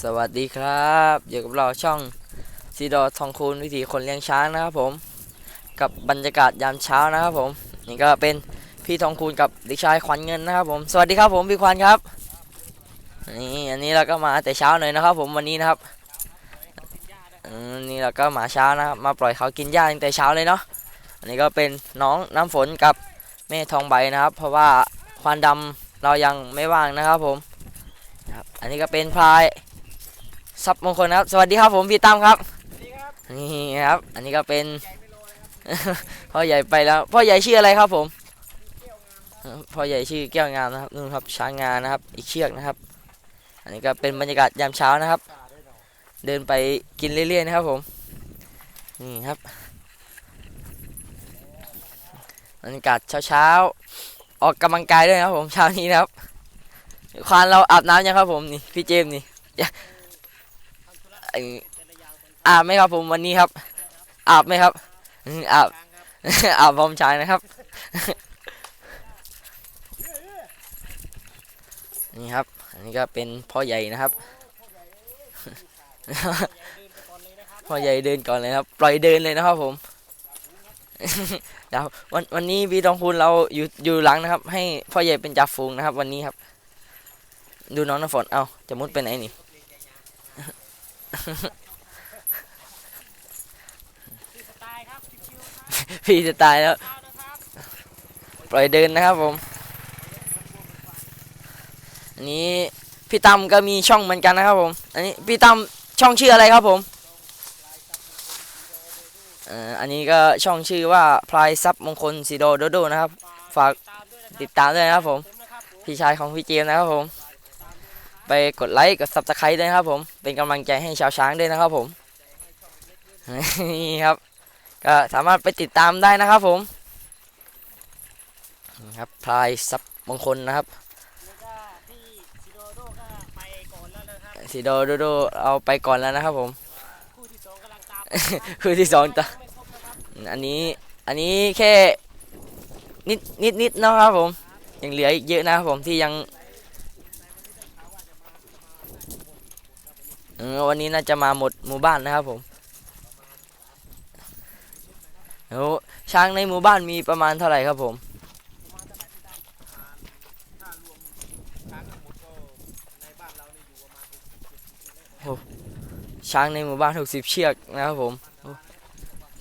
สวัสดีครับอยู่กับเราช่องซีดอทองคูณวิถีคนเลี้ยงช้างนะครับผม กับบรรยากาศยามเช้านะครับผมนี่ก็เป็นพี่ทองคูณกับเด็กชายขวัญเงินนะครับผมสวัสดีครับผมพี่ขวัญครับนี่อันนี้เราก็มาแต่เช้าหน่อยนะครับ ผมวันนี้นะครับนี่เราก็มาเช้านะครับมาปล่อยเขากินหญ้าตั้งแต่เช้าเลยเนาะอันนี้ก็เป็นน้องน้ำฝนกับแม่ทองใบนะครับ เพราะว่าควานดำเรายังไม่ว่างนะครับผมครับอันนี้ก็เป็นพลาย ซับมงคลครับ สวัสดีครับผมพี่ตั้มครับ นี่ครับ อันนี้ก็เป็นพ่อใหญ่ไปแล้ว พ่อใหญ่ชื่ออะไรครับผมพ่อใหญ่ชื่อแก้วงามนะครับนู่นครับช้างงานนะครับ อีกเชือกนะครับ อันนี้ก็เป็นบรรยากาศยามเช้านะครับ เดินไปกินเรื่อยๆนะครับผมนี่ครับบรรยากาศเช้าๆออกกำลังกายด้วยนะครับผมเช้านี้นะครับควานเราอาบน้ำยังครับผมนี่พี่เจมส์นี่ อาบไหมครับผมวันนี้ครับ อาบไหมครับอาบอาบพร้อมชายนะครับ นี่ครับ อันนี้ก็เป็นพ่อใหญ่นะครับ พ่อใหญ่เดินก่อนเลยครับ ปล่อยเดินเลยนะครับผมเดี๋ยววันวันนี้พี่ทองพูนเราอยู่อยู่หลังนะครับ ให้พ่อใหญ่เป็นจ่าฝูงนะครับ วันนี้ครับ ดูน้องน้ำฝนเอาจะมุดไปไหนนี่ พี่จะตายแล้วเอานะครับปล่อยเดินนะครับผม อันนี้พี่ตั้มก็มีช่องเหมือนกันนะครับผม อันนี้พี่ตั้มช่องชื่ออะไรครับผมอันนี้ก็ช่องชื่อว่าพลายซับมงคลสีโดโดโดนะครับ ฝากติดตามด้วยนะครับผม พี่ชายของพี่เจมนะครับผม ไปกดไลค์กดซับสไครต์ด้วยครับผมเป็นกำลังใจให้ชาวช้างด้วยนะครับผมนี่ครับ ก็สามารถไปติดตามได้นะครับผมนะครับพลายซับมงคลนะครับซีโดโดก็ไปก่อนแล้วนะครับสีโดโดโดเอาไปก่อนแล้วนะครับผมคู่ที่สองกำลังตามนะครับคือที่สองต่อไม่ครบนะครับอันนี้อันนี้แค่นิดนิดนิดนะครับผมยังเหลืออีกเยอะนะครับผมที่ยังเออ วันนี้น่าจะมาหมดหมู่บ้านนะครับผมแล้ช้างในหมู่บ้านมีประมาณเท่าไหร่ครับผมช้างในหมู่บ้าน60เชือกนะครับผม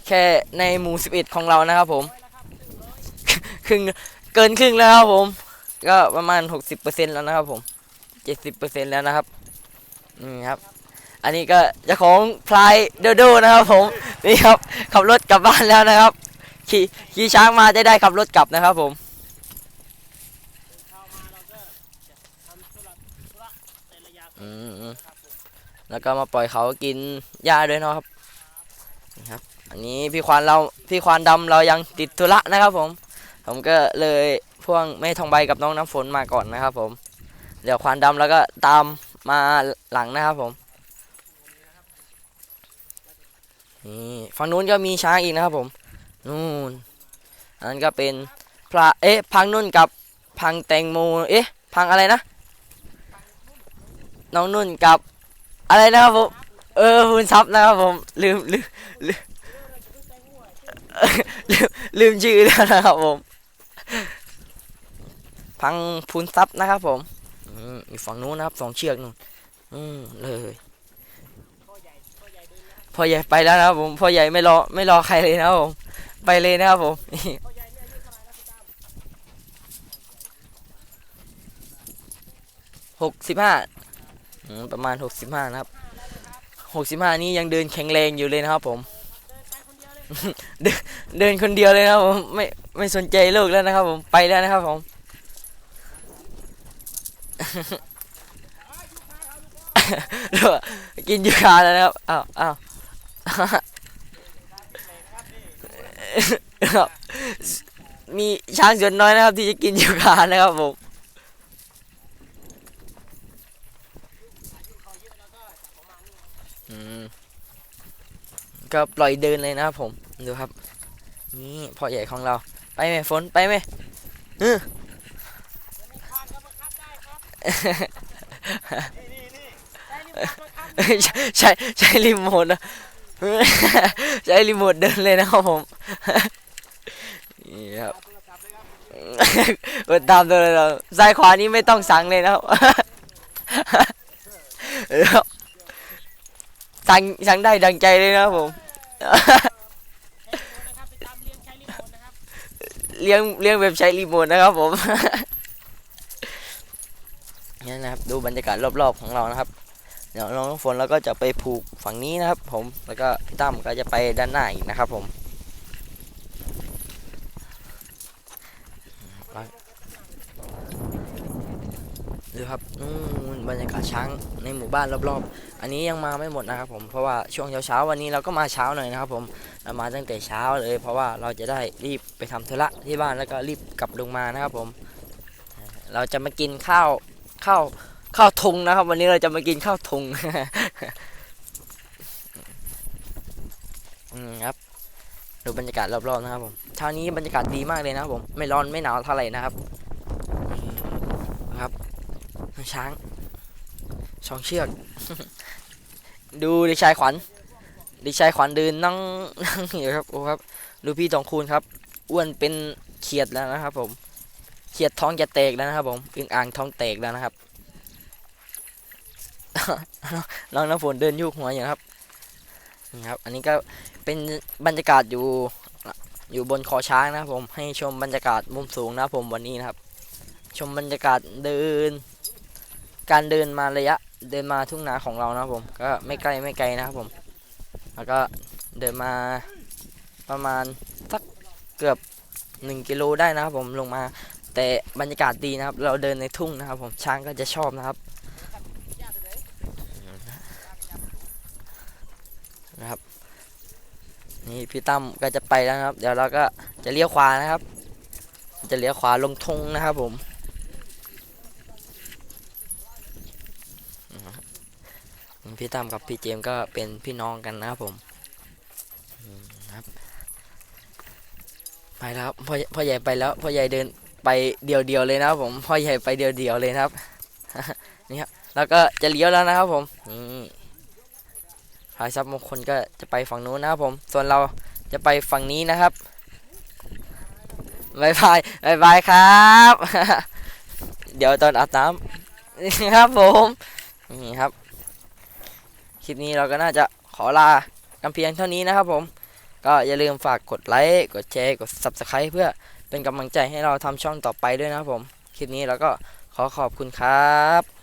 แค่ในหมู่11ของเรานะครับผม ครึ่งเกินครึ่งแล้วครับผม ก็ประมาณ60%แล้วนะครับผม70%แล้วนะครับ นี่ครับ อันนี้ก็จ้าของพลายโดโดนะครับผมนี่ครับขับรถกลับบ้านแล้วนะครับ ขี่ขี่ช้างมาจะได้ขับรถกลับนะครับผมอืมแล้วก็มาปล่อยเขากินหญ้าด้วยเนาะครับนี่ครับ อันนี้พี่ควานเราพี่ควานดำเรายังติดธุระนะครับผม ผมก็เลยพ่วงแม่ทองใบกับน้องน้ำฝนมาก่อนนะครับ ผม เดี๋ยวควานดำแล้วก็ตามมาหลังนะครับผม นี่ฝั่งนู้นก็มีช้างอีกนะครับผม นู่น อันนั้นก็เป็นพระเอ๊ะพังนุ่นกับพังแตงโม เอ๊ะ พังอะไรนะ น้องนุ่นกับอะไรนะครับผม เออพูนซับนะครับผม ลืมลืมลืมลืมชื่อแล้วนะครับผม พังพูนซับนะครับผมอืมอีกฝั่งนู้นนะครับสองเชือกนู่นอืมเลย พ่อใหญ่พ่อใหญ่เดินแล้ว พ่อใหญ่ไปแล้วนะครับผมพ่อใหญ่ไม่รอไม่รอใครเลยนะครับผมไปเลยนะครับผมหกสิบห้าประมาณหกสิบห้านะครับหกสิบห้านี้ยังเดินแข็งแรงอยู่เลยนะครับผม เดินคนเดียวเลยนคนเดียวเลยนะครับผมไม่ไม่สนใจโลกแล้วนะครับผมไปแล้วนะครับผมกินยูคาแล้วนะครับอ้าวอ้าว ครับมีช้างส่วนน้อยนะครับ ที่จะกินยูคานะครับผมอืมก็ปล่อยเดินเลยนะครับผมดูครับ นี่พ่อใหญ่ของเรา ไปไหมฝนไปไหมเออข้างก็มาคัดได้ครับนี่นี่นี่ได้นี่เอ้ยใช้ใช้ใช้รีโมทนะ ใช้รีโมทเดินเลยนะครับผมนี่ครับเลยครับกดตามตัวเลยเราซ้ายขวานี้ไม่ต้องสั่งเลยนะครับสั่งสั่งได้ดังใจเลยนะครับผมเลี้ยงเลี้ยงเลี้ยงแบบใช้รีโมทนะครับผมนี่นะครับ ดูบรรยากาศรอบๆของเรานะครับ เดี๋ยวน้องน้ำฝนเราก็จะไปผูกฝั่งนี้นะครับ ผมแล้วก็พี่ตั้มก็จะไปด้านหน้าอีกนะครับ ผมดูครับนู่นบรรยากาศช้างในหมู่บ้านรอบๆ อันนี้ยังมาไม่หมดนะครับ ผมเพราะว่าช่วงเช้าๆวันนี้เราก็มาเช้าหน่อยนะครับ ผมเรามาตั้งแต่เช้าเลย เพราะว่าเราจะได้รีบไปทำธุระที่บ้านแล้วก็รีบกลับลงมานะครับ ผม เราจะมากินข้าวข้าว ข้าวทุงนะครับ วันนี้เราจะมากินข้าวทุงอืมครับดูบรรยากาศรอบๆนะครับผมเช้านี้บรรยากาศดีมากเลยนะครับผมไม่ร้อนไม่หนาวเท่าไหร่นะครับครับช้างสองเชือก ดูเด็กชายขวัญเด็กชายขวัญเดินนั่งนั่งอยู่ครับโอ้ครับ ดูพี่ทองคูณครับอ้วนเป็นเขียดแล้วนะครับ ผมเขียดท้องจะแตกแล้วนะครับ ผมอึ่งอ่างท้องแตกแล้วนะครับ น้องน้ำฝนเดินยุกหัวอยู่ครับนี่ครับ อันนี้ก็เป็นบรรยากาศอยู่อยู่บนคอช้างนะครับผมให้ชมบรรยากาศมุมสูงนะครับผมวันนี้นะครับ ชมบรรยากาศเดิน การเดินมาระยะเดินมาทุ่งนาของเรานะครับผมก็ไม่ไกลไม่ไกลนะครับผม แล้วก็เดินมาประมาณสักเกือบหนึ่งกิโลได้นะครับผมลงมาแต่บรรยากาศดีนะครับ เราเดินในทุ่งนะครับผมช้างก็จะชอบนะครับ นะครับ นี่พี่ตั้มก็จะไปแล้วนะครับ เดี๋ยวเราก็จะเลี้ยวขวานะครับ จะเลี้ยวขวาลงทงนะครับผมพี่ตั้มกับพี่เจมก็เป็นพี่น้องกันนะครับผมครับไปแล้วพ่อพ่อใหญ่ไปแล้วพ่อใหญ่เดินไปเดียวเดียวๆเลยนะครับผมพ่อใหญ่ไปเดียวเดียวๆเลยนะครับนี่ครับแล้วก็จะเลี้ยวแล้วนะครับผมนี่ พายซับมงคลก็จะไปฝั่งนู้นนะครับผม ส่วนเราจะไปฝั่งนี้นะครับบายบายบายบายครับ เดี๋ยวตอนอาบน้ำนะครับผม นี่ครับ คลิปนี้เราก็น่าจะขอลากันเพียงเท่านี้นะครับผม ก็อย่าลืมฝากกดไลค์ กดแชร์ กด Subscribe เพื่อเป็นกำลังใจให้เราทำช่องต่อไปด้วยนะครับผม คลิปนี้เราก็ขอขอบคุณครับ